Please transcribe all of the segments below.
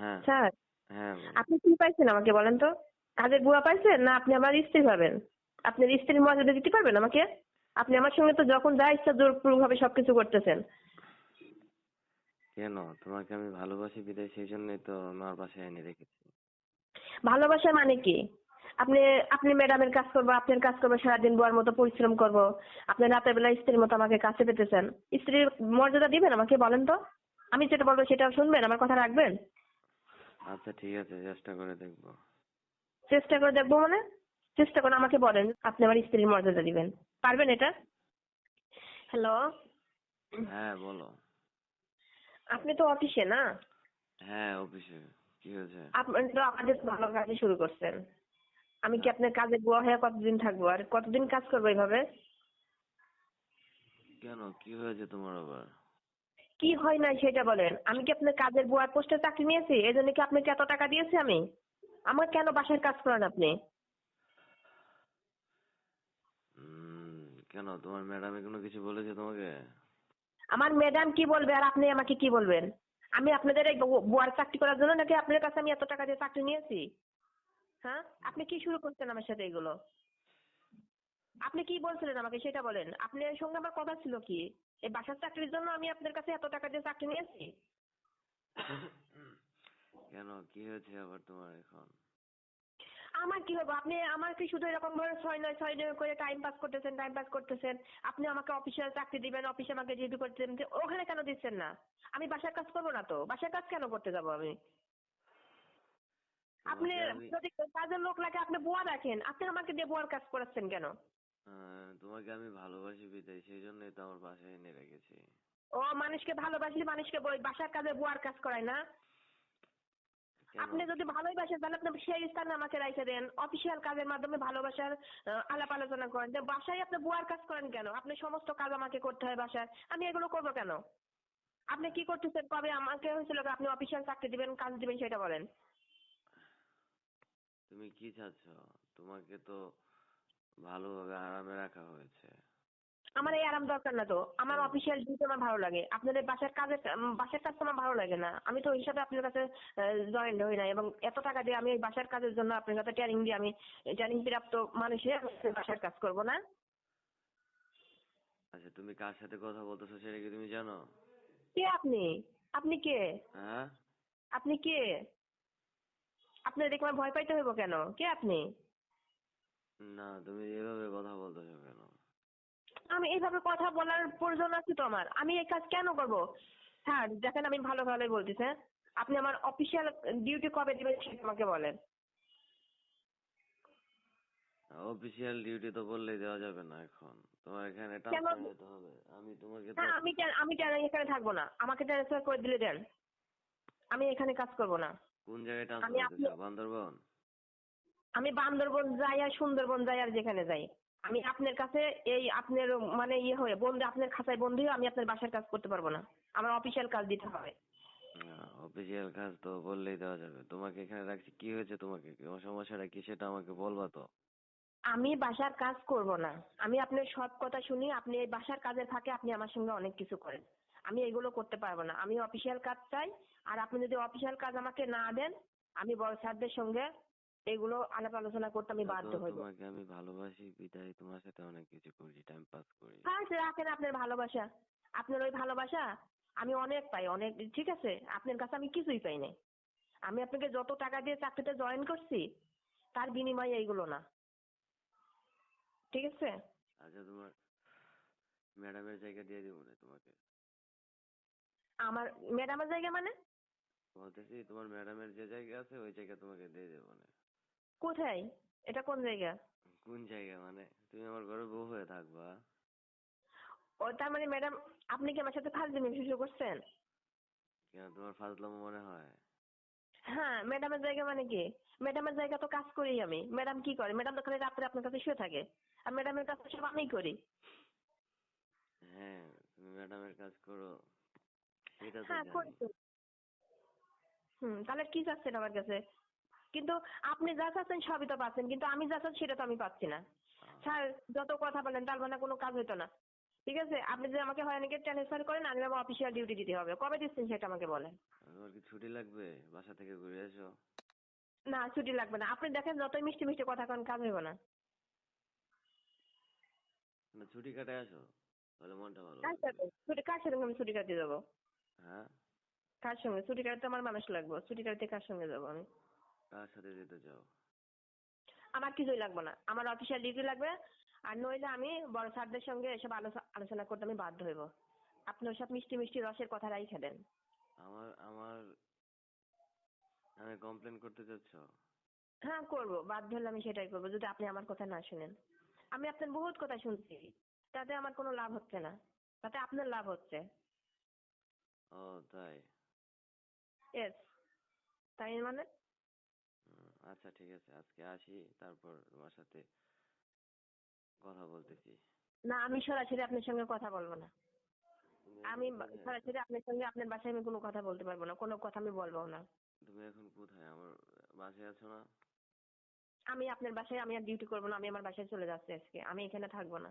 হ্যাঁ স্যার হ্যাঁ আপনি কি পাইছেন আমাকে বলেন তো? কাজের বুয়া পাইছেন না আপনি আমার স্ত্রী পাবেন আপনার স্ত্রীর মর্যাদা দিতে পারবেন আমাকে? আপনি আমার সঙ্গে তো যখন যা ইচ্ছা জোরপূর্বকভাবে সবকিছু করতেছেন। কেন? তোমাকে আমি ভালোবাসি বিদায় সেই জন্যই তো আমার বাসায় এনে রেখেছি। ভালোবাসা মানে কি? আপনি আপনি ম্যাডামের কাজ করব আপনার কাজ করব সারাদিন বুয়ার মতো পরিশ্রম করব। আপনি রাতের বেলা স্ত্রীর মতো আমাকে কাছে পেতেছেন। স্ত্রীর মর্যাদা দিবেন আমাকে বলেন তো? আমি যেটা বলব সেটা শুনবেন আমার কথা রাখবেন? আচ্ছা ঠিক আছে চেষ্টা করে দেখব। চেষ্টা করে দেখব মানে? চেষ্টা করে আমাকে বলেন আপনি আমার স্ত্রীর মর্যাদা দিবেন। পারবেন এটা? হ্যালো? হ্যাঁ বলো। আপনি তো অফিসে না? হ্যাঁ অফিসে। কি হয়েছে? আপনি তো আমাদের ভালো কাজে শুরু করছেন। আমি কি আপনার কাজে বুয়া হয়ে কতদিন থাকব? আর কতদিন কাজ করব এইভাবে? কেন? কি হয়েছে তোমার আবার? কি হয় না সেটা বলেন। আমি কি আপনার কাজের বুয়ার পোস্টে চাকরি নিয়েছি? এই জন্য কি আপনাকে এত টাকা দিয়েছি আমি? আমার কেন বাসার কাজ করেন আপনি? কেন? তোমার ম্যাডামে কোনো কিছু বলেছে তোমাকে? আমার ম্যাডাম কি বলবে আর আপনি আমাকে কি বলবেন? আমি আপনাদের এই বুয়ার চাকরি করার জন্য নাকি আপনার কাছে আমি এত টাকা দিয়ে চাকরি নিয়েছি? হ্যাঁ? আপনি কি শুরু করছেন আমার সাথে এগুলো? আপনি কি বলছিলেন আমাকে সেটা বলেন? আপনার সঙ্গে আমার কথা ছিল কি? এই বাসার চাকরির জন্য আমি আপনার কাছে এত টাকা দিয়ে চাকরি নিয়েছি? কেন? কি হয়েছে আবার তোমার এখন? আমার কি হবে? আপনি আমার কি শুধু এরকম ভাবে ছয় নয় ছয় নয় করে টাইম পাস করতেছেন টাইম পাস করতেছেন। আপনি আমাকে অফিসিয়াল চাকরি দিবেন অফিসে আমাকে করতেছেন যে ওখানে কেন দিচ্ছেন না? আমি বাসার কাজ করব না তো। বাসার কাজ কেন করতে যাব আমি? আপনি যদি কাজের লোক লাগে আপনি বুয়া রাখেন আপনি আমাকে দিয়ে বুয়ার কাজ করাচ্ছেন কেন? আহ, তোমাকে আমি ভালোবাসি বিদায় সেই জন্যই তো আমার বাসায় এনে রেখেছি। ও মানুষকে ভালোবাসলে মানুষকে বই- বাসার কাজে বুয়ার কাজ করায় না? কেন? আপনি যদি ভালোই বাসেন তাহলে আপনি সেই স্থানে আমাকে রাইখে দেন। অফিসিয়াল কাজের মাধ্যমে ভালোবাসার আহ, আলাপ আলোচনা করেন। যে বাসায় আপনি বুয়ার কাজ করেন কেন? আপনি সমস্ত কাজ আমাকে করতে হয় বাসায়। আমি এগুলো করব কেন? আপনি কি করতেছেন? কবে আমাকে হয়েছিল কি আপনি অফিসিয়াল চাকরি দিবেন কাজ দিবেন সেটা বলেন। তুমি কি চাচ্ছ? তোমাকে তো ভালোভাবে আরামে রাখা হয়েছে। আমার এই আরাম দরকার না তো। আমার অফিসিয়াল ডিউটি আমার ভালো লাগে। আপনাদের বাসার কাজের বাসার কাজ তো আমার ভালো লাগে না। আমি তো ওই হিসাবে আপনার কাছে জয়েন হই নাই এবং এত টাকা দিয়ে আমি এই বাসার কাজের জন্য আপনার কাছে ট্রেনিং দিয়ে আমি ট্রেনিং প্রাপ্ত মানুষের বাসার কাজ করব না। আচ্ছা তুমি কার সাথে কথা বলতেছো সেটা কি তুমি জানো? কে আপনি? আপনি কে? হ্যাঁ? আপনি কে? আপনার দেখে ভয় পাইতে হইব কেন? কে আপনি? না তুমি এভাবে কথা বলতেছো কেন? আমি এইভাবে কথা বলার প্রয়োজন আছে তো আমার আমি এই কাজ কেন করব? স্যার দেখেন আমি ভালো ভালোই বলতেছি হ্যাঁ। আপনি আমার অফিসিয়াল ডিউটি কবে দিবেন সেটা আমাকে বলেন। অফিসিয়াল ডিউটি তো বললেই দেওয়া যাবে না এখন। তোমার এখানে? ট্রান্সফার হবে। আমি তোমাকে হ্যাঁ আমি এখানে থাকব না? আমাকে ট্রান্সফার করে দিলে দেন। আমি এখানে কাজ করব না। কোন জায়গায় ট্রান্সফার বান্দরবন? আমি বান্দরবন যাই আর সুন্দরবন যাই আর যেখানে যাই। আমি আপনার কাছে এই আপনার মানে ইয়ে হয়ে বন্ধু আপনার খাঁচায় বন্ধু হয়ে আমি আপনার বাসার কাজ করতে পারব না। আমার অফিসিয়াল কাজ দিতে হবে। অফিসিয়াল কাজ তো বললেই দেওয়া যাবে। তোমাকে এখানে রাখছি। কি হয়েছে তোমাকে? সমস্যাটা কি সেটা আমাকে বলবা তো। আমি বাসার কাজ করব না। আমি আপনার সব কথা শুনি আপনি এই বাসার কাজের ফাঁকে আপনি আমার সঙ্গে অনেক কিছু করেন। আমি এগুলো করতে পারব না। আমি অফিসিয়াল কাজ চাই আর আপনি যদি অফিসিয়াল কাজ আমাকে না দেন আমি বড় স্যারদের সঙ্গে এগুলো আলাপ আলোচনা করতে আমি বাধ্য তো হইব। তোমাকে আমি ভালোবাসি বিদায়। তোমার সাথে অনেক কিছু করি টাইম পাস করি। হ্যাঁ রাখেন আপনার ভালোবাসা। আপনার ওই ভালোবাসা আমি অনেক পাই অনেক ঠিক আছে? আপনার কাছে আমি কিছুই পাই নাই। আমি আপনাকে যত টাকা দিয়ে চাকরিতে জয়েন করছি তার বিনিময়ে এইগুলো না। ঠিক আছে? আচ্ছা তোমার ম্যাডামের জায়গা দিয়ে দিব না তোমাকে? আমার ম্যাডামের জায়গা মানে? বলতেছি তোমার ম্যাডামের যে জায়গা আছে ওই জায়গা তোমাকে দিয়ে দেবো না। কোথায়? এটা কোন জায়গা? কোন জায়গা মানে? তুমি আমার ঘরে বউ হয়ে থাকবা। ও তার মানে ম্যাডাম আপনি কি আমার সাথে ফালতু শুরু করছেন? কেন তোমার ফাজলামো মনে হয়? হ্যাঁ ম্যাডামের জায়গা মানে কি? ম্যাডামের জায়গা তো কাজ করি আমি। ম্যাডাম কি করে? ম্যাডাম তো খালি রাত্রে আপনার কাছে শুয়ে থাকে। আর ম্যাডামের কাজ সব আমিই করি। হ্যাঁ তুমি ম্যাডামের কাজ করো। সেটা তো হ্যাঁ করি তো। হুম তাহলে কি চাচ্ছেন আমার কাছে? কিন্তু আপনি যা চাচ্ছেন সবই তো পাচ্ছেন কিন্তু আমি যা চাচ্ছি সেটা তো আমি পাচ্ছি না। স্যার যত কথা বলেন তার মানে কোনো কাজ হইতো না। ঠিক আছে? আপনি যদি আমাকে হয়নিকে ট্রান্সফার করেন আমি আমার অফিসিয়াল ডিউটি দিতে হবে। কবে দিচ্ছেন সেটা আমাকে বলেন। তোমার কি ছুটি লাগবে? বাসা থেকে ঘুরে এসো না ছুটি লাগবে না। আপনি দেখেন যতই মিষ্টি মিষ্টি কথা কন কাজ হইব না। না ছুটি কাটে আসো। তাহলে মনটা ভালো কার। সাথে? ছুটি কার সাথে আমি ছুটি কাটতে যাব? হ্যাঁ? কার সঙ্গে? ছুটি কাটতে আমার মানুষ লাগবে। ছুটি কাটতে কার সঙ্গে যাব আমি? কার সাথে যেতে চাও? আমার কিছুই লাগবে না। আমার অফিসিয়াল ডিউটি লাগবে আর নইলে আমি বড় স্যারদের সঙ্গে এসব আলোচনা করতে আমি বাধ্য হইব। আপনি ওসব মিষ্টি মিষ্টি রসের কথা রাইখে দেন। আমার আমার আমি কমপ্লেন করতে চাচ্ছ? হ্যাঁ করব। বাধ্য হলে আমি সেটাই করব যদি আপনি আমার কথা না শুনেন। আমি আপনার বহুত কথা শুনছি তাতে আমার কোনো লাভ হচ্ছে না। তাতে আপনার লাভ হচ্ছে। ও তাই? এস তাই মানে? আচ্ছা ঠিক আছে আজকে আসি তারপর তোমার সাথে কথা বলতেছি। না আমি সরাসরি আপনার সঙ্গে কথা বলব না। আমি? সরাসরি আপনার সঙ্গে আপনার বাসায় আমি কোনো কথা বলতে পারব না কোনো কথা আমি বলব না। তুমি এখন কোথায়? আমার বাসায় আছো না? আমি আপনার বাসায় আমি আর ডিউটি করব না আমি আমার বাসায় চলে যাচ্ছি আজকে আমি এখানে থাকব না।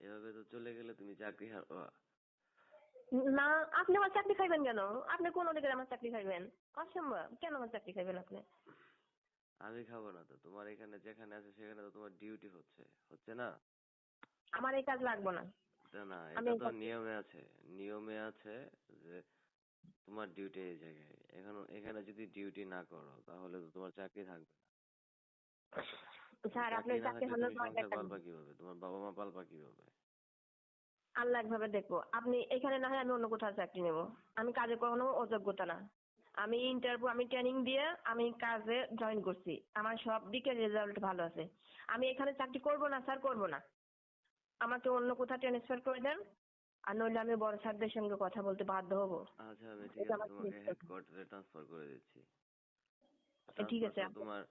এভাবে তো চলে গেলে তুমি চাকরি হারবা। না আপনি আমার চাকরি খাইবেন কেন? আপনি কোন অধিকারে আমার চাকরি খাইবেন? অসম্ভব। কেন আমার চাকরি খাইবেন আপনি? আমি খাব না তো। তোমার এখানে যেখানে আছে সেখানে তো তোমার ডিউটি হচ্ছে। হচ্ছে না? আমার এই কাজ লাগবে না। না এটা তো নিয়মে আছে। নিয়মে আছে যে তোমার ডিউটি এই জায়গায়। এখন এখানে যদি ডিউটি না করো তাহলে তো তোমার চাকরি থাকবে না। স্যার আপনি চাকরি হলে তুমি সংসার পালবা কীভাবে? তোমার বাবা মা পালবা কীভাবে? আল্লাহ একভাবে দেখব। আপনি এখানে না হয় আমি অন্য কোথাও চাকরি নেব। আমি কাজে কোনো অযোগ্যতা না। আমি ইন্টারভিউ আমি ট্রেনিং দিয়ে আমি কাজে জয়েন করছি। আমার সব দিকে রেজাল্ট ভালো আছে। আমি এখানে চাকরি করব না স্যার করব না। আমাকে অন্য কোথাও ট্রান্সফার করে দেন। আর নইলে আমি বড় স্যারদের সঙ্গে কথা বলতে বাধ্য হব। আচ্ছা আমি ঠিক আছে তোমাকে হেডকোয়ার্টারে ট্রান্সফার করে দিচ্ছি। ঠিক আছে, Transfer তো আপনি- তোমার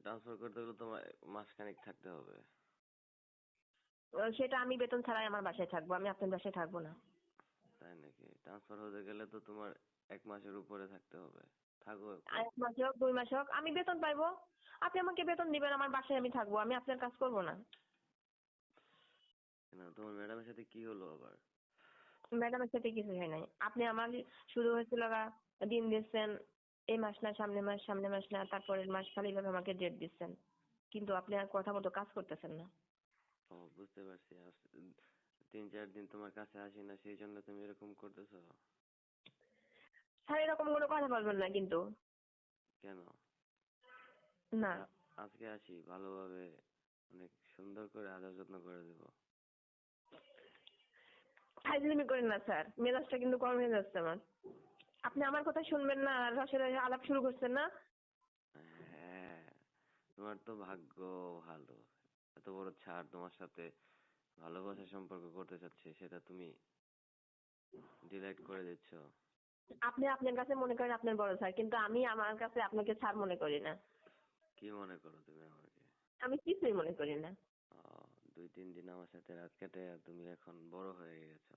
ট্রান্সফার করতে গেলে তোমার মাসখানেক থাকতে হবে। সেটা আমি বেতন ছাড়াই আমার বাসায় থাকব আমি আপনার বাসায় থাকব না। তাই নাকি? ট্রান্সফার হতে গেলে তো তোমার এক মাসের উপরে থাকতে হবে। থাকো এক মাস হোক দুই মাস হোক আমি বেতন পাইবো। আপনি আমাকে বেতন দিবেন আমার বাসায় আমি থাকব আমি আপনার কাজ করব না। না তোমার ম্যাডামের সাথে কি হলো আবার? ম্যাডামের সাথে কিছু হয় নাই। আপনি আমার শুরু হয়েছিল দিন দিচ্ছেন এই মাস না সামনে মাস সামনে মাস না তারপরের মাস খালি ভাবে আমাকে ডেট দিচ্ছেন। কিন্তু আপনি আর কথা মতো কাজ করতেছেন না। ও বুঝতে পারছি। তিন চার দিন তোমার কাছে আসি না সেই জন্য তুমি এরকম করতেছো? স্যার এরকম কোনো কথা বলবেন না কিন্তু। কেন? না। আজকে আসি ভালোভাবে অনেক সুন্দর করে আদর যত্ন করে দেবো। ফাইজলিমি করেন না স্যার। মেজাজটা কিন্তু গরম হয়ে যাচ্ছে আমার। আপনি আমার কথা শুনবেন না আর রসের রসে আলাপ শুরু করছেন না। হ্যাঁ তোমার তো ভাগ্য ভালো। এত বড় ছাড় তোমার সাথে ভালোবাসার সম্পর্ক করতে চাচ্ছে সেটা তুমি ডিলাইট করে দিচ্ছ। আপনি আপনার কাছে মনে করেন আপনার বড় স্যার কিন্তু আমি আমার কাছে আপনাকে স্যার মনে করি না। কি মনে করো তুমি আমাকে? আমি কিছুই মনে করি না। দুই তিন দিন আমার সাথে রাত কাটে আর তুমি এখন বড় হয়ে গেছো।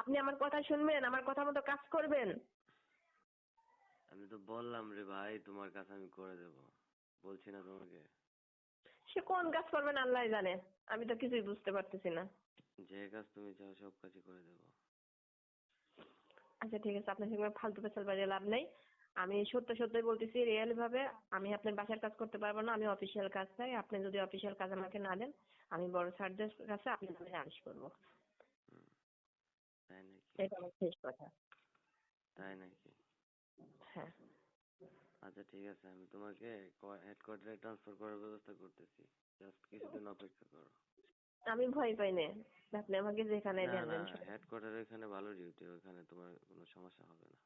আপনি আমার কথা শুনবেন আমার কথা মতো কাজ করবেন। আমি তো বললাম রে ভাই তোমার কাছে আমি করে দেব। বলছি না তোমাকে। সে কোন কাজ করবেন আল্লাহ জানে। আমি তো কিছুই বুঝতে পারতেছি না। যে কাজ তুমি চাও সব কাজই করে দেব। আচ্ছা ঠিক আছে। আপনার সঙ্গে ফালতু পেশাল বাড়িয়ে লাভ নেই। আমি সত্য সত্যই বলতেছি রিয়েল ভাবে আমি আপনার বাসার কাজ করতে পারব না। আমি অফিসিয়াল কাজ চাই। আপনি যদি অফিসিয়াল কাজ আমাকে না দেন আমি বড় স্যারদের কাছে আপনার নামে নালিশ করব। তাই নাকি? এটা আমার শেষ কথা। তাই নাকি? হ্যাঁ। আচ্ছা ঠিক আছে আমি তোমাকে হেডকোয়ার্টারে ট্রান্সফার করার ব্যবস্থা করতেছি। জাস্ট কিছুদিন অপেক্ষা করো। আমি ভয় পাই না। আপনি আমাকে যেখানে দেন না। হেডকোয়ার্টার এখানে ভালো ডিউটি ওখানে তোমার কোনো সমস্যা হবে না।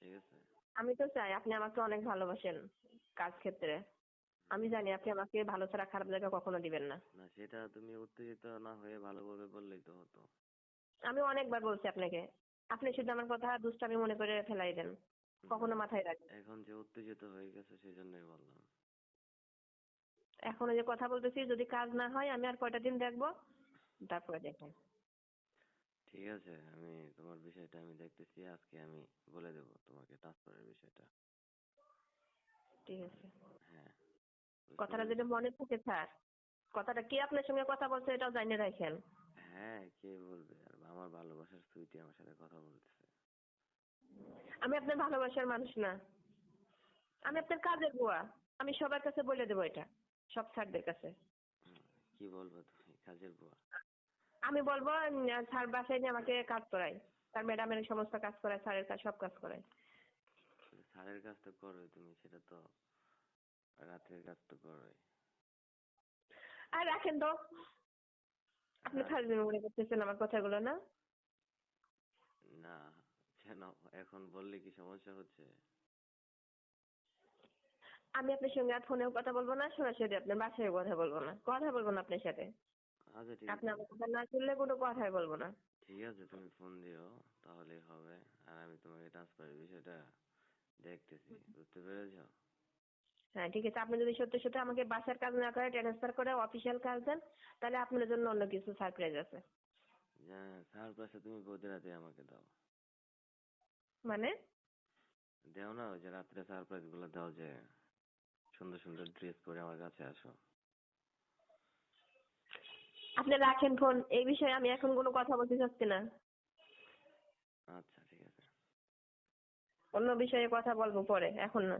ঠিক আছে? আমি তো চাই আপনি আমাকে অনেক ভালোবাসেন কাজ ক্ষেত্রে। আমি জানি আপনি আমাকে ভালো ছাড়া খারাপ জায়গা কখনো দিবেন না। না সেটা তুমি উত্তেজিত না হয়ে ভালোভাবে বললেই তো হতো। আমি অনেকবার বলছি আপনাকে। আপনি শুধু আমার কথা দুষ্টামি মনে করে ফেলাই দেন। কখনো মাথায় রাখেন এখন যে উত্তেজিত হয়ে গেছে সেই জন্যই বললাম। এখন যে কথা বলতেছি যদি কাজ না হয় আমি আর কয়টা দিন দেখব? তারপরে দেখেন ঠিক আছে আমি তোমার বিষয়টা আমি দেখতেছি আজকে আমি বলে দেবো তোমাকে ট্রান্সফারের বিষয়টা। ঠিক আছে। হ্যাঁ কথাটা? যদি মনে থাকে স্যার কথাটা কে আপনার সঙ্গে কথা বলছে এটাও জানিয়ে রাখেন। হ্যাঁ কে বলবে? আর আমার ভালোবাসার সুইটি আমার সাথে কথা বলতেছে। আমি আপনার ভালোবাসার মানুষ না। আমি আপনার কাজের বুয়া। আমি সবার কাছে বলে দেবো এটা সব স্যারদের কাছে। কি বলব তুমি কাজের বুয়া। আমি বলব স্যার বাসায় নিয়ে আমাকে কাজ করায়। তার ম্যাডামের সমস্ত কাজ করায় স্যারের কাজ সব কাজ করায়। স্যারের কাজ তো করোই তুমি সেটা তো রাতের কাজ তো করোই। আর রাখেন তো। আপনি। ফাজলামি মনে করতেছেন আমার কথাগুলো না? না কেন? এখন বললে কি সমস্যা হচ্ছে? আমি আপনার সঙ্গে আর ফোনেও কথা বলব না সরাসরি আপনার বাসায় কথা বলব না। কথা বলব না আপনার সাথে। আচ্ছা ঠিক আপনি আমার কথা না শুনলে কোনো কথাই বলব না। ঠিক আছে তুমি ফোন দিও তাহলেই হবে। আর আমি তোমাকে ট্রান্সফারের বিষয়টা দেখতেছি। বুঝতে পেরেছ? হ্যাঁ ঠিক আছে। আপনি যদি সত্যি সত্যি আমাকে বাসার কাজ না করে ট্রান্সফার করে অফিসিয়াল কাজ দেন তাহলে আপনার জন্য অন্য কিছু সারপ্রাইজ আছে। সারপ্রাইজটা তুমি প্রতি রাতে আমাকে দাও। মানে? দেও না ওই যে রাত্রে সারপ্রাইজগুলো দাও যে সুন্দর সুন্দর ড্রেস পরে আমার কাছে আসো। আপনি রাখেন ফোন এই বিষয়ে আমি এখন কোনো কথা বলতে চাচ্ছি না। আচ্ছা ঠিক আছে। অন্য বিষয়ে কথা বলব পরে এখন না।